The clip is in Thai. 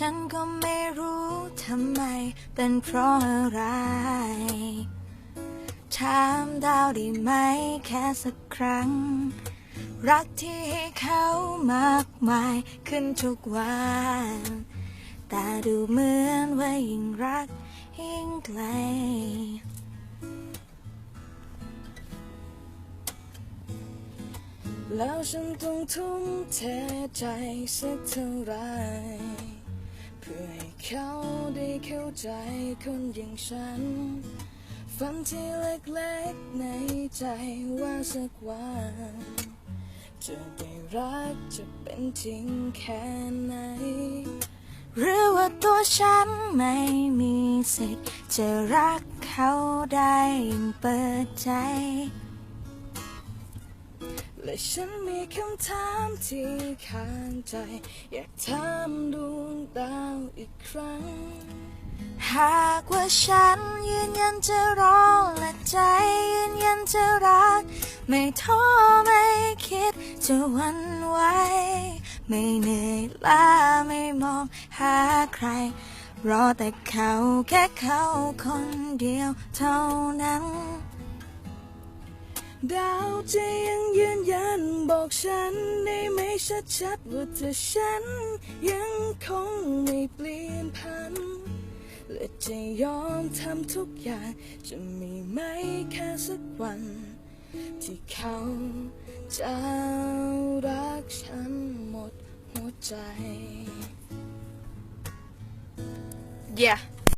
ฉันก็ไม่รู้ทำไม เป็นเพราะอะไร ถามดาวได้ไหมแค่สักครั้ง รักที่ให้เขามากมายขึ้นทุกวัน แต่ดูเหมือนว่ายิ่งรักยิ่งไกลแล้วฉันต้องทุ่มเทใจสักเท่าไหร่ เขาได้เข้าใจคนอย่างฉัน ฝันที่เล็กๆในใจว่าสักวันจะได้รักจะเป็นจริงแค่ไหน หรือว่าตัวฉันไม่มีสิทธิ์จะรักเขาได้ย่งเปิดใจ และฉันมีคำถามที่ค้างใจ อยากถามด ครั้ง หากว่าฉันยืนยันจะรอและใจยืนยันจะรัก ไม่ท้อไม่คิดจะวันไหวไม่เหนื่อยล้าไม่มองหาใคร รอแต่เขาแค่เขาคนเดียวเท่านั้นดาวจะยังยืนยันบอกฉันได้ไหมชัดๆว่าเธอฉันยังคงไม่เปลี่ยน พันและจะยอมทำทุกอย่าง จะมีไหมแค่สักวัน ที่เขาจะรักฉันหมดหัวใจ Yeah